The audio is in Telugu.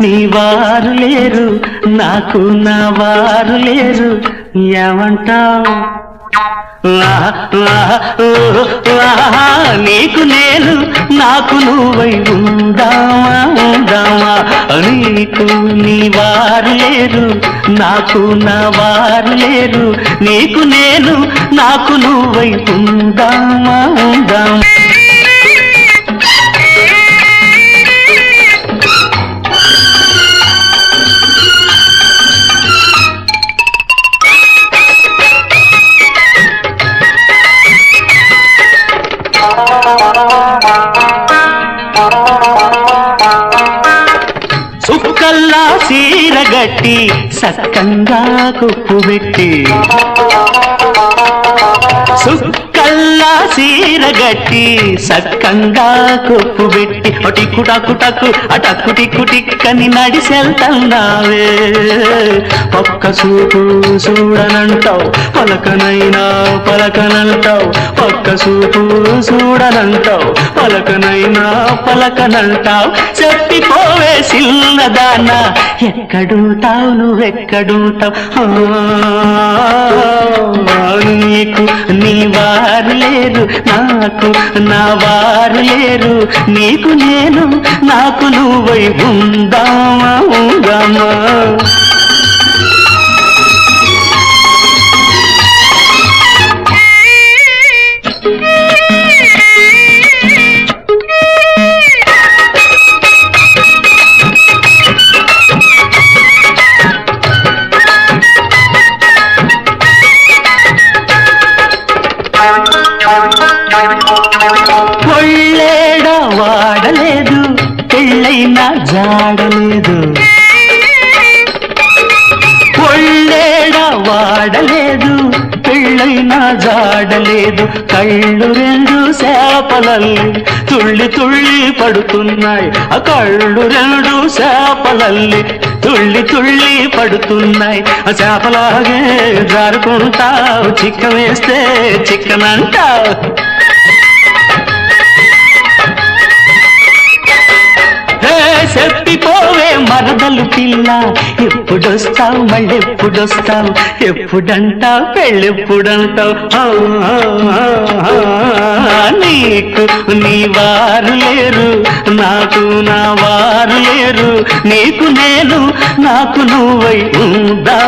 నీ వారు లేరు నాకు నా వారు లేరు. ఏమంటావు? నీకు నేను నాకు నువ్వై ఉందామా ఉందామా? నీకు నీ వారు లేరు నాకు నా వారు లేరు. నీకు నేను నాకు నువ్వై ఉందామా ఉందామా? సుక్కల్లా సీరగట్టి సక్కంగా కుప్పు పెట్టి. సుక్కల్లా సీరగట్టి సక్కంగా కుప్పు పెట్టి. ఒటిక్కు టక్కు టక్కు అటక్కు టిక్కు టిక్కని నడిసెళ్తున్నావే ఒక్క చూపు చూడనంటావు పలకనైనా పలకనంటావు ఒక్క చూపు చూడనంటావు పలకనైనా పలకనంటావు. చెప్పిపోవే సిల్లదాన ఎక్కడుంటావు నువ్వెక్కడుంటావు? నీకు నీ వారు లేరు నాకు నా వారు లేరు. నీకు నేను నాకు నువ్వై ఉందామా ఉందామా? ఒళ్ళేడ వాడలేదు పెళ్ళైనా జాడలేదు. ఒళ్ళేడ వాడలేదు జాడలేదు. కళ్ళు రెండు చేపలల్లి తుళ్ళి తుళ్ళి పడుతున్నాయి. ఆ కళ్ళు రెండు చేపలల్లి తుళ్ళి తుళ్ళి పడుతున్నాయి. ఆ చేపలాగే జారుకుంటావు. చిక్క వేస్తే చిక్కనంటావు. వరదలు పిల్ల ఎప్పుడొస్తావు మళ్ళీ ఎప్పుడొస్తావు? ఎప్పుడంటావు పెళ్ళెప్పుడంటావు నీకు నీ వారు లేరు నాకు నా వారు లేరు. నీకు నేను నాకు నువ్వై ఉందా